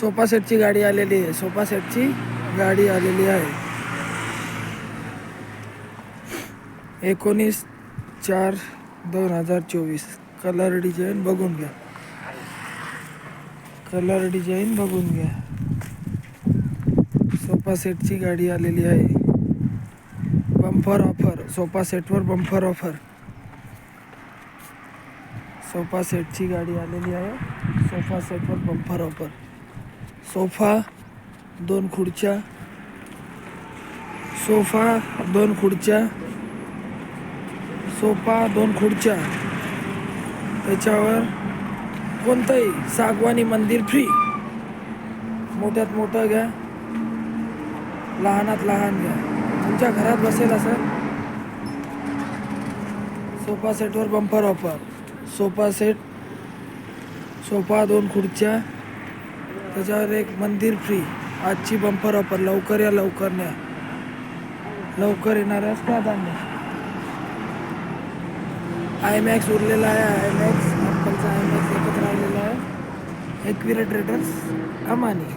Sofa सेटची गाडी आलेली आहे. सोफा सेटची गाडी आलेली आहे. एकोणीस चार दोन हजार चोवीस. कलर डिझाईन बघून घ्या. कलर डिझाईन बघून घ्या. सोफा सेटची गाडी आलेली आहे. Bumper offer. सोफा सेटवर बम्फर ऑफर. सोफा सेटची गाडी आलेली आहे. सोफा सेटवर बम्फर ऑफर. सोफा दोन खुर्च्या. सोफा दोन खुर्च्या. सोफा दोन खुर्च्या. त्याच्यावर कोणतंही सागवानी मंदिर फ्री मोठ्यात मोठं घ्या. लहानात लहान घ्या. तुमच्या घरात बसेल असं? सोफा सेटवर bumper offer sofa set sofa दोन खुर्च्या. त्याच्यावर एक मंदिर फ्री आजची बंपर ऑफर लवकर या लवकर न्या. लवकर येणाऱ्यास प्राधान्य आयमॅक्स उरलेला आहे. आय मॅक्स ॲपलचा आय एकत्र राहिलेला आहे. एक्विरेट रेटर्स अमानी